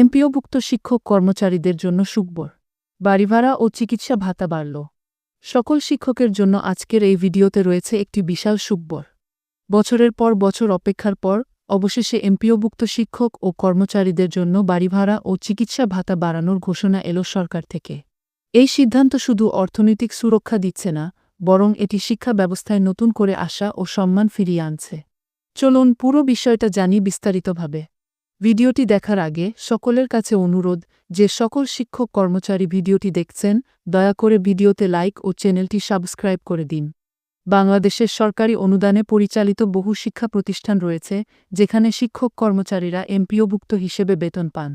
এমপিওভুক্ত শিক্ষক কর্মচারীদের জন্য সুকবর বাড়ি ভাড়া ও চিকিৎসা ভাতা বাড়ল। সকল শিক্ষকের জন্য আজকের এই ভিডিওতে রয়েছে একটি বিশাল সুকবর বছরের পর বছর অপেক্ষার পর, অবশেষে এমপিওভুক্ত শিক্ষক ও কর্মচারীদের জন্য বাড়ি ভাড়া ও চিকিৎসা ভাতা বাড়ানোর ঘোষণা এল সরকার থেকে। এই সিদ্ধান্ত শুধু অর্থনৈতিক সুরক্ষা দিচ্ছে না, বরং এটি শিক্ষা ব্যবস্থায় নতুন করে আসা ও সম্মান ফিরিয়ে আনছে। চলুন পুরো বিষয়টা জানি বিস্তারিতভাবে। ভিডিওটি দেখার আগে সকলের কাছে অনুরোধ যে সকল শিক্ষক কর্মচারী ভিডিওটি দেখছেন, দয়া করে ভিডিওতে লাইক ও চ্যানেলটি সাবস্ক্রাইব করে দিন। বাংলাদেশের সরকারি অনুদানে পরিচালিত বহু শিক্ষা প্রতিষ্ঠান রয়েছে, যেখানে শিক্ষক কর্মচারীরা এমপিওভুক্ত হিসেবে বেতন পান।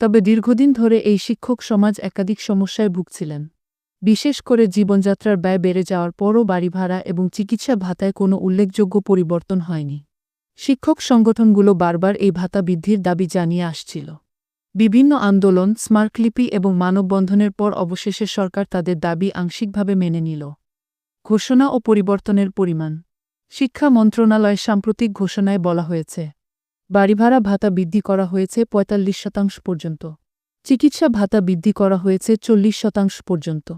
তবে দীর্ঘদিন ধরে এই শিক্ষক সমাজ একাধিক সমস্যায় ভুগছিলেন। বিশেষ করে জীবনযাত্রার ব্যয় বেড়ে যাওয়ার পরও বাড়ি ভাড়া এবং চিকিৎসা ভাতায় কোনো উল্লেখযোগ্য পরিবর্তন হয়নি। শিক্ষক সংগঠনগুলো বারবার এই ভাতা বৃদ্ধির দাবি জানিয়ে আসছিল। বিভিন্ন আন্দোলন, স্মারকলিপি এবং মানববন্ধনের পর অবশেষে সরকার তাদের দাবি আংশিকভাবে মেনে নিল। ঘোষণা ও পরিবর্তনের পরিমাণ। শিক্ষা মন্ত্রণালয় সাম্প্রতিক ঘোষণায় বলা হয়েছে, বাড়িভাড়া ভাতা বৃদ্ধি করা হয়েছে পঁয়তাল্লিশ শতাংশ পর্যন্ত। চিকিৎসা ভাতা বৃদ্ধি করা হয়েছে চল্লিশ শতাংশ পর্যন্ত।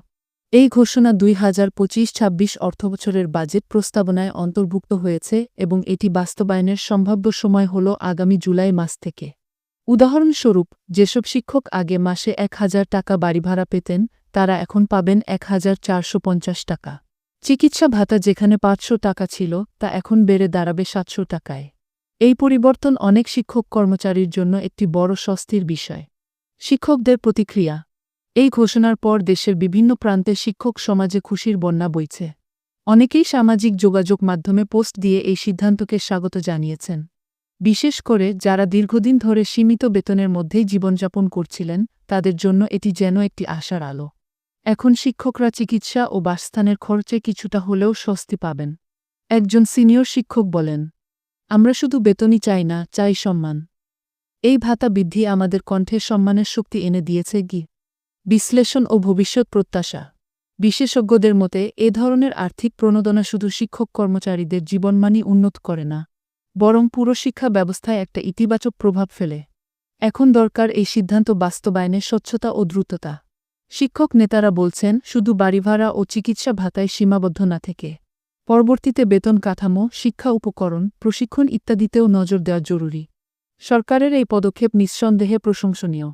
এই ঘোষণা দুই হাজার পঁচিশ ছাব্বিশ অর্থবছরের বাজেট প্রস্তাবনায় অন্তর্ভুক্ত হয়েছে এবং এটি বাস্তবায়নের সম্ভাব্য সময় হল আগামী জুলাই মাস থেকে। উদাহরণস্বরূপ, যেসব শিক্ষক আগে মাসে এক হাজার টাকা বাড়ি ভাড়া পেতেন, তারা এখন পাবেন এক হাজার চারশো পঞ্চাশ টাকা। চিকিৎসা ভাতা যেখানে পাঁচশো টাকা ছিল, তা এখন বেড়ে দাঁড়াবে সাতশো টাকায়। এই পরিবর্তন অনেক শিক্ষক কর্মচারীর জন্য একটি বড় স্বস্তির বিষয়। শিক্ষকদের প্রতিক্রিয়া এই ঘোষণার পর দেশের বিভিন্ন প্রান্তে শিক্ষক সমাজে খুশির বন্যা বইছে। অনেকেই সামাজিক যোগাযোগ মাধ্যমে পোস্ট দিয়ে এই সিদ্ধান্তকে স্বাগত জানিয়েছেন। বিশেষ করে যারা দীর্ঘদিন ধরে সীমিত বেতনের মধ্যেই জীবনযাপন করছিলেন, তাদের জন্য এটি যেন একটি আশার আলো। এখন শিক্ষকরা চিকিৎসা ও বাসস্থানের খরচে কিছুটা হলেও স্বস্তি পাবেন। একজন সিনিয়র শিক্ষক বলেন, আমরা শুধু বেতনই চাই না, চাই সম্মান। এই ভাতা বৃদ্ধি আমাদের কণ্ঠে সম্মানের শক্তি এনে দিয়েছে গি বিশ্লেষণ ও ভবিষ্যৎ প্রত্যাশা। বিশেষজ্ঞদের মতে, এ ধরনের আর্থিক প্রণোদনা শুধু শিক্ষক কর্মচারীদের জীবনমানই উন্নত করে না, বরং পুরো শিক্ষা ব্যবস্থায় একটা ইতিবাচক প্রভাব ফেলে। এখন দরকার এই সিদ্ধান্ত বাস্তবায়নে স্বচ্ছতা ও দ্রুততা। শিক্ষক নেতারা বলছেন, শুধু বাড়িভাড়া ও চিকিৎসা ভাতায় সীমাবদ্ধ না থেকে পরবর্তীতে বেতন কাঠামো, শিক্ষা উপকরণ, প্রশিক্ষণ ইত্যাদিতেও নজর দেওয়া জরুরি। সরকারের এই পদক্ষেপ নিঃসন্দেহে প্রশংসনীয়।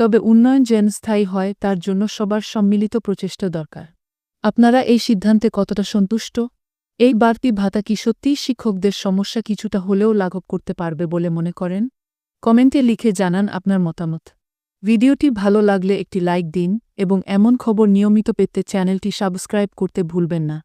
তবে উন্নয়ন যেন স্থায়ী হয়, তার জন্য সবার সম্মিলিত প্রচেষ্টা দরকার। আপনারা এই সিদ্ধান্তে কতটা সন্তুষ্ট? এই বাড়তি ভাতা কি সত্যিই শিক্ষকদের সমস্যা কিছুটা হলেও লাঘব করতে পারবে বলে মনে করেন? কমেন্টে লিখে জানান আপনার মতামত। ভিডিওটি ভালো লাগলে একটি লাইক দিন এবং এমন খবর নিয়মিত পেতে চ্যানেলটি সাবস্ক্রাইব করতে ভুলবেন না।